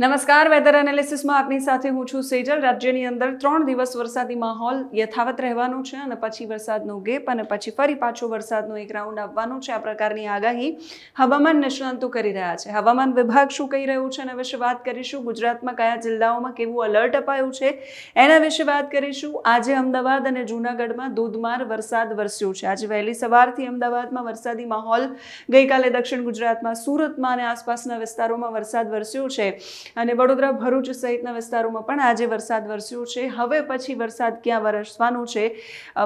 નમસ્કાર વેધર એનાલિસિસમાં આપની સાથે હું છું સેજલ. રાજ્યની અંદર ત્રણ દિવસ વરસાદી માહોલ યથાવત રહેવાનો છે અને પછી વરસાદનો ગેપ અને પછી ફરી પાછો વરસાદનો એક રાઉન્ડ આવવાનો છે. આ પ્રકારની આગાહી હવામાન નિષ્ણાંતો કરી રહ્યા છે. હવામાન વિભાગ શું કહી રહ્યું છે એના વિશે વાત કરીશું. ગુજરાતમાં કયા જિલ્લાઓમાં કેવું અલર્ટ અપાયું છે એના વિશે વાત કરીશું. આજે અમદાવાદ અને જૂનાગઢમાં ધોધમાર વરસાદ વરસ્યો છે. આજે વહેલી સવારથી અમદાવાદમાં વરસાદી માહોલ. ગઈકાલે દક્ષિણ ગુજરાતમાં સુરતમાં અને આસપાસના વિસ્તારોમાં વરસાદ વરસ્યો છે. અને વડોદરા ભરૂચ સહિતના વિસ્તારોમાં પણ આજે વરસાદ વરસ્યો છે. હવે પછી વરસાદ ક્યાં વરસવાનો છે?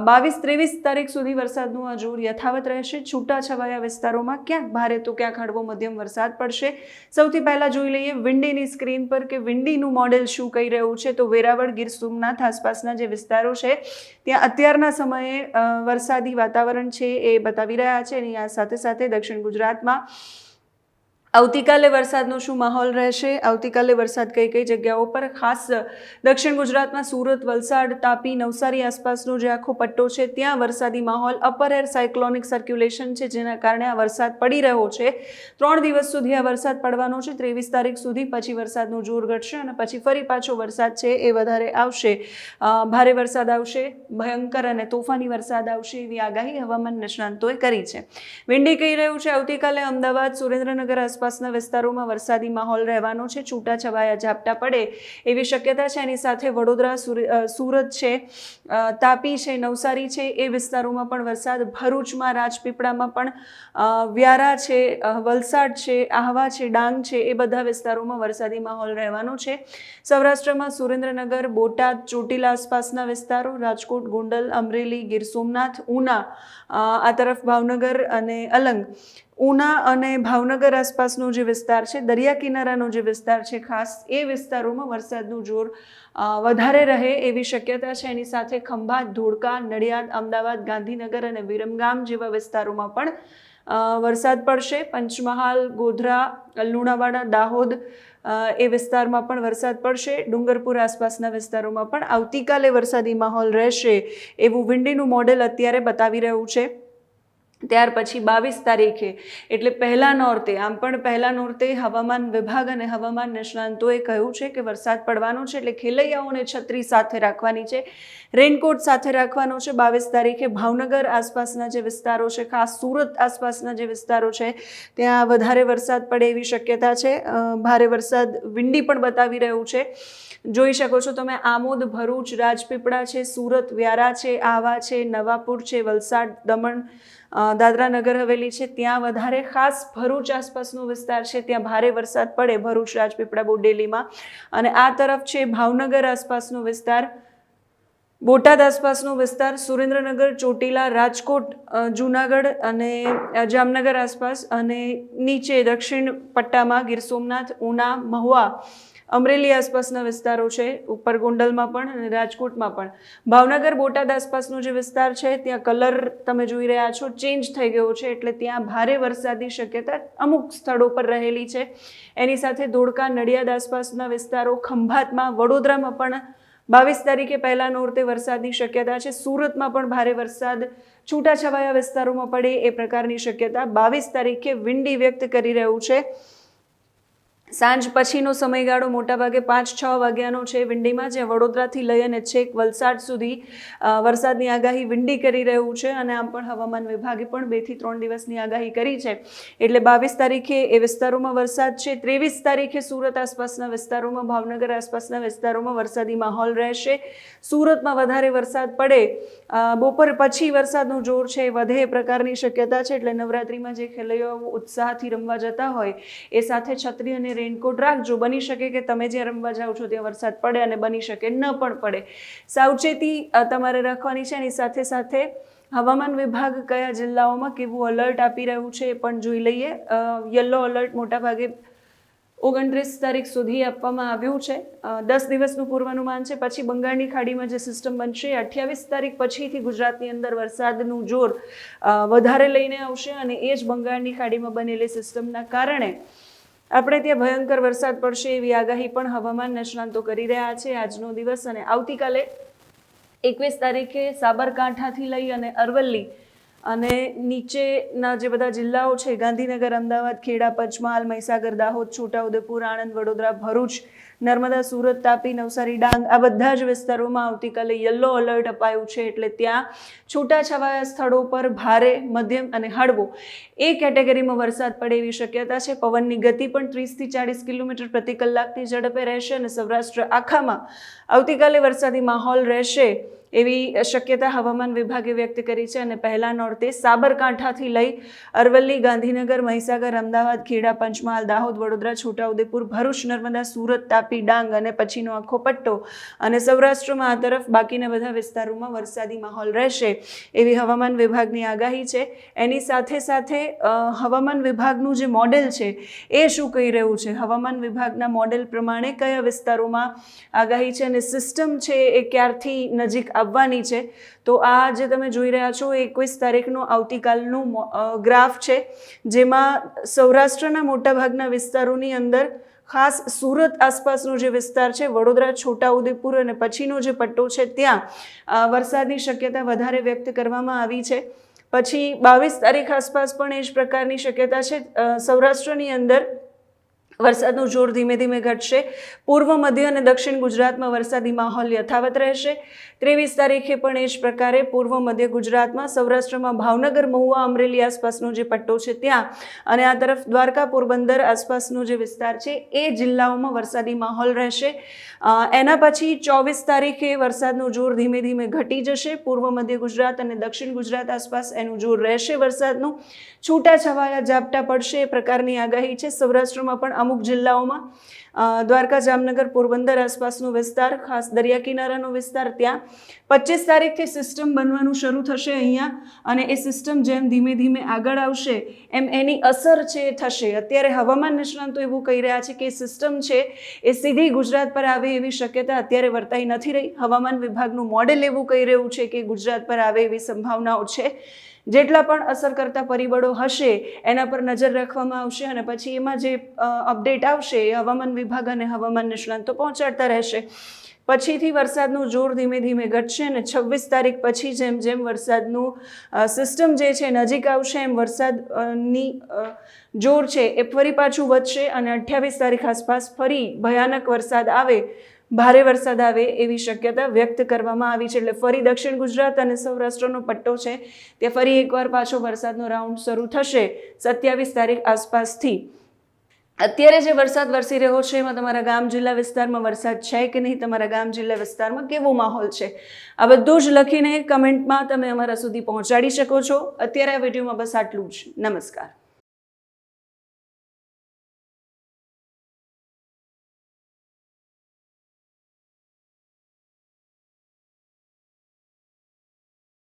બાવીસ ત્રેવીસ તારીખ સુધી વરસાદનું આ જોર યથાવત રહેશે. છૂટાછવાયા વિસ્તારોમાં ક્યાંક ભારે તો ક્યાંક હળવો મધ્યમ વરસાદ પડશે. સૌથી પહેલાં જોઈ લઈએ વિંડીની સ્ક્રીન પર કે વિંડીનું મોડેલ શું કહી રહ્યું છે? તો વેરાવળ, ગીર સોમનાથ આસપાસના જે વિસ્તારો છે, ત્યાં અત્યારના સમયે વરસાદી વાતાવરણ છે એ બતાવી રહ્યા છે અને આ સાથે સાથે દક્ષિણ ગુજરાતમાં આવતીકાલે વરસાદનો શું માહોલ રહેશે? આવતીકાલે વરસાદ કઈ કઈ જગ્યાઓ પર? ખાસ દક્ષિણ ગુજરાતમાં સુરત, વલસાડ, તાપી, નવસારી આસપાસનો જે આખો પટ્ટો છે, ત્યાં વરસાદી માહોલ અપર એર સાયક્લોનિક સર્ક્યુલેશન છે, જેના કારણે આ વરસાદ પડી રહ્યો છે. ત્રણ દિવસ સુધી આ વરસાદ પડવાનો છે, ત્રેવીસ તારીખ સુધી, પછી વરસાદનું જોર ઘટશે અને પછી ફરી પાછો વરસાદ છે એ વધારે આવશે. ભારે વરસાદ આવશે, ભયંકર અને તોફાની વરસાદ આવશે એવી આગાહી હવામાન નિષ્ણાંતોએ કરી છે. વિંડી કહી રહ્યું છે, આવતીકાલે અમદાવાદ, સુરેન્દ્રનગર આસપાસના વિસ્તારોમાં વરસાદી માહોલ રહેવાનો છે, છૂટાછવાયા ઝાપટા પડે એવી શક્યતા છે. એની સાથે વડોદરા સુરત છે તાપી છે, નવસારી છે, એ વિસ્તારોમાં પણ વરસાદ. ભરૂચમાં, રાજપીપળામાં પણ વ્યારા છે વલસાડ છે, આહવા છે, ડાંગ છે, એ બધા વિસ્તારોમાં વરસાદી માહોલ રહેવાનો છે. સૌરાષ્ટ્રમાં સુરેન્દ્રનગર, બોટાદ, ચોટીલા આસપાસના વિસ્તારો, રાજકોટ, ગોંડલ, અમરેલી, ગીર સોમનાથ, ઉના આ તરફ ભાવનગર અને અલંગ. ઉના અને ભાવનગર આસપાસનો જે વિસ્તાર છે, દરિયા કિનારાનો જે વિસ્તાર છે, ખાસ એ વિસ્તારોમાં વરસાદનું જોર વધારે રહે એવી શક્યતા છે. એની સાથે ખંભાત ધોળકા, નડિયાદ, અમદાવાદ, ગાંધીનગર અને વિરમગામ જેવા વિસ્તારોમાં પણ વરસાદ પડશે. પંચમહાલ, ગોધરા લુણાવાડા દાહોદ એ વિસ્તારમાં પણ વરસાદ પડશે. ડુંગરપુર આસપાસના વિસ્તારોમાં પણ આવતીકાલે વરસાદી માહોલ રહેશે એવું વિંડીનું મોડેલ અત્યારે બતાવી રહ્યું છે. ત્યાર પછી બાવીસ તારીખે, એટલે પહેલા નોરતે, આમ પણ પહેલા નોરતે હવામાન વિભાગ અને હવામાન નિષ્ણાંતોએ કહ્યું છે કે વરસાદ પડવાનો છે, એટલે ખેલૈયાઓને છત્રી સાથે રાખવાની છે, રેનકોટ સાથે રાખવાનો છે. બાવીસ તારીખે ભાવનગર આસપાસના જે વિસ્તારો છે, ખાસ સુરત આસપાસના જે વિસ્તારો છે, ત્યાં વધારે વરસાદ પડે એવી શક્યતા છે. ભારે વરસાદ વિંડી પણ બતાવી રહ્યું છે. જોઈ શકો છો તમે, આમોદ, ભરૂચ, રાજપીપળા છે, સુરત, વ્યારા છે, આહવા છે, નવાપુર છે, વલસાડ, દમણ દાદરા નગર હવેલી છે, ત્યાં વધારે ખાસ ભરૂચ આસપાસનો વિસ્તાર છે, ત્યાં ભારે વરસાદ પડે ભરૂચ રાજપીપળા બોડેલીમાં અને આ તરફ છે, ભાવનગર આસપાસનો વિસ્તાર, બોટાદ આસપાસનો વિસ્તાર, સુરેન્દ્રનગર, ચોટીલા, રાજકોટ જૂનાગઢ અને જામનગર આસપાસ અને નીચે દક્ષિણ પટ્ટામાં ગીર સોમનાથ, ઉના, મહુવા અમરેલી આસપાસના વિસ્તારો છે ઉપર ગોંડલમાં પણ અને રાજકોટમાં પણ. ભાવનગર, બોટાદ આસપાસનો જે વિસ્તાર છે, ત્યાં કલર તમે જોઈ રહ્યા છો, ચેન્જ થઈ ગયો છે, એટલે ત્યાં ભારે વરસાદની શક્યતા અમુક સ્થળો પર રહેલી છે. એની સાથે ધોળકા, નડિયાદ આસપાસના વિસ્તારો, ખંભાતમાં, વડોદરામાં પણ બાવીસ તારીખે પહેલા નોરતે વરસાદની શક્યતા છે. સુરતમાં પણ ભારે વરસાદ છૂટાછવાયા વિસ્તારોમાં પડે એ પ્રકારની શક્યતા બાવીસ તારીખે વિંડી વ્યક્ત કરી રહ્યું છે. સાંજ પછીનો સમયગાળો મોટાભાગે પાંચ છ વાગ્યાનો છે. વિંડીમાં જે વડોદરાથી લઈ અને છેક વલસાડ સુધી વરસાદની આગાહી વિંડી કરી રહ્યું છે અને આમ પણ હવામાન વિભાગે પણ બેથી ત્રણ દિવસની આગાહી કરી છે. એટલે બાવીસ તારીખે એ વિસ્તારોમાં વરસાદ છે. ત્રેવીસ તારીખે સુરત આસપાસના વિસ્તારોમાં, ભાવનગર આસપાસના વિસ્તારોમાં વરસાદી માહોલ રહેશે. સુરતમાં વધારે વરસાદ પડે. બપોર પછી વરસાદનો જોર છે એ વધે એ પ્રકારની શક્યતા છે. એટલે નવરાત્રિમાં જે ખેલૈયાઓ ઉત્સાહથી રમવા જતા હોય, એ સાથે છત્રી અને રેનકોટ રાખજો. બની શકે કે તમે જ્યાં રમવા જાઓ છો ત્યાં વરસાદ પડે અને બની શકે ન પણ પડે. સાવચેતી તમારે રાખવાની છે એની સાથે સાથે હવામાન વિભાગ કયા જિલ્લાઓમાં કેવું અલર્ટ આપી રહ્યું છે એ પણ જોઈ લઈએ. યલો અલર્ટ મોટાભાગે ઓગણત્રીસ તારીખ સુધી આપવામાં આવ્યું છે. દસ દિવસનું પૂર્વાનુમાન છે. પછી બંગાળની ખાડીમાં જે સિસ્ટમ બનશે અઠ્યાવીસ તારીખ પછીથી ગુજરાતની અંદર વરસાદનું જોર વધારે લઈને આવશે અને એ જ બંગાળની ખાડીમાં બનેલી સિસ્ટમના કારણે આપણે ત્યાં ભયંકર વરસાદ પડશે એવી આગાહી પણ હવામાન નિષ્ણાંતો કરી રહ્યા છે આજનો દિવસ અને આવતીકાલે એકવીસ તારીખે સાબરકાંઠાથી લઈ અને અરવલ્લી અને નીચેના જે બધા જિલ્લાઓ છે, ગાંધીનગર, અમદાવાદ, ખેડા, પંચમહાલ, મહીસાગર, દાહોદ છોટાઉદેપુર આણંદ, વડોદરા, ભરૂચ, નર્મદા, સુરત, તાપી, નવસારી, ડાંગ, આ બધા જ વિસ્તારોમાં આવતીકાલે યલો અલર્ટ અપાયું છે. એટલે ત્યાં છૂટાછવાયા સ્થળો પર ભારે, મધ્યમ અને હળવો એ કેટેગરીમાં વરસાદ પડે એવી શક્યતા છે. પવનની ગતિ પણ ત્રીસથી ચાળીસ કિલોમીટર પ્રતિ કલાકની ઝડપે રહેશે અને સૌરાષ્ટ્ર આખામાં આવતીકાલે વરસાદી માહોલ રહેશે. એવી શક્યતા હવામાન વિભાગે વ્યક્ત કરી છે અને પહેલા નોરતે સાબરકાંઠાથી લઈ અરવલ્લી, ગાંધીનગર, મહીસાગર, અમદાવાદ, ખેડા, પંચમહાલ, દાહોદ, વડોદરા, છોટાઉદેપુર, ભરૂચ, નર્મદા, સુરત, તાપી, ડાંગ અને પછીનો આખો પટ્ટો અને સૌરાષ્ટ્રમાં આ તરફ બાકીના બધા વિસ્તારોમાં વરસાદી માહોલ રહેશે એવી હવામાન વિભાગની આગાહી છે. એની સાથે સાથે હવામાન વિભાગનું જે મોડેલ છે એ શું કહી રહ્યું છે? હવામાન વિભાગના મોડેલ પ્રમાણે કયા વિસ્તારોમાં આગાહી છે અને સિસ્ટમ છે એ ક્યારથી નજીક આવવાની છે. તો આ જે તમે જોઈ રહ્યા છો એકવીસ તારીખનો આવતીકાલનું ગ્રાફ છે, જેમાં સૌરાષ્ટ્રના મોટાભાગના વિસ્તારોની અંદર ખાસ સુરત આસપાસનો જે વિસ્તાર છે, વડોદરા, છોટાઉદેપુર અને પછીનો જે પટ્ટો છે, ત્યાં વરસાદની શક્યતા વધારે વ્યક્ત કરવામાં આવી છે. પછી બાવીસ તારીખ આસપાસ પણ એ જ પ્રકારની શક્યતા છે. સૌરાષ્ટ્રની અંદર વરસાદનું જોર ધીમે ધીમે ઘટશે. પૂર્વ, મધ્ય અને દક્ષિણ ગુજરાતમાં વરસાદી માહોલ યથાવત રહેશે. ત્રેવીસ તારીખે પણ એ જ પ્રકારે પૂર્વ, મધ્ય ગુજરાતમાં, સૌરાષ્ટ્રમાં ભાવનગર, મહુવા, અમરેલી આસપાસનો જે પટ્ટો છે ત્યાં અને આ તરફ દ્વારકા, પોરબંદર આસપાસનો જે વિસ્તાર છે એ જિલ્લાઓમાં વરસાદી માહોલ રહેશે. એના પછી ચોવીસ તારીખે વરસાદનું જોર ધીમે ધીમે ઘટી જશે. પૂર્વ, મધ્ય ગુજરાત અને દક્ષિણ ગુજરાત આસપાસ એનું જોર રહેશે વરસાદનું. છૂટાછવાયા ઝાપટા પડશે એ પ્રકારની આગાહી છે. સૌરાષ્ટ્રમાં પણ અમુક જિલ્લાઓમાં અ, દ્વારકા જામનગર, પોરબંદર આસપાસનો વિસ્તાર, ખાસ દરિયા કિનારાનો વિસ્તાર ત્યાં. પચીસ તારીખથી સિસ્ટમ બનવાનું શરૂ થશે અહીંયા અને એ સિસ્ટમ જેમ ધીમે ધીમે આગળ આવશે, એમ એની અસર છે એ થશે. અત્યારે હવામાન નિષ્ણાંતો એવું કહી રહ્યા છે કે સિસ્ટમ છે એ સીધી ગુજરાત પર આવે એવી શક્યતા અત્યારે વર્તાઈ નથી રહી. હવામાન વિભાગનું મોડેલ એવું કહી રહ્યું છે કે ગુજરાત પર આવે એવી સંભાવનાઓ છે. જેટલા પણ અસર કરતા પરિબળો હશે, એના પર નજર રાખવામાં આવશે અને પછી એમાં જે અપડેટ આવશે એ હવામાન વિભાગ અને હવામાન નિષ્ણાંતો પહોંચાડતા રહેશે. પછીથી વરસાદનું જોર ધીમે ધીમે ઘટશે અને છવ્વીસ તારીખ પછી જેમ જેમ વરસાદનું સિસ્ટમ જે છે નજીક આવશે, એમ વરસાદની જોર છે એ ફરી પાછું વધશે અને અઠ્યાવીસ તારીખ આસપાસ ફરી ભયાનક વરસાદ આવે, ભારે વરસાદ આવે એવી શક્યતા વ્યક્ત કરવામાં આવી છે. એટલે ફરી દક્ષિણ ગુજરાત અને સૌરાષ્ટ્રનો પટ્ટો છે તે ફરી એકવાર પાછો વરસાદનો રાઉન્ડ શરૂ થશે સત્યાવીસ તારીખ આસપાસથી. અત્યારે જે વરસાદ વરસી રહ્યો છે, એમાં તમારા ગામ જિલ્લા વિસ્તારમાં વરસાદ છે કે નહીં? તમારા ગામ જિલ્લા વિસ્તારમાં કેવો માહોલ છે? આ બધું જ લખીને કમેન્ટમાં તમે અમારા સુધી પહોંચાડી શકો છો. અત્યારે આ વિડીયોમાં બસ આટલું જ. નમસ્કાર.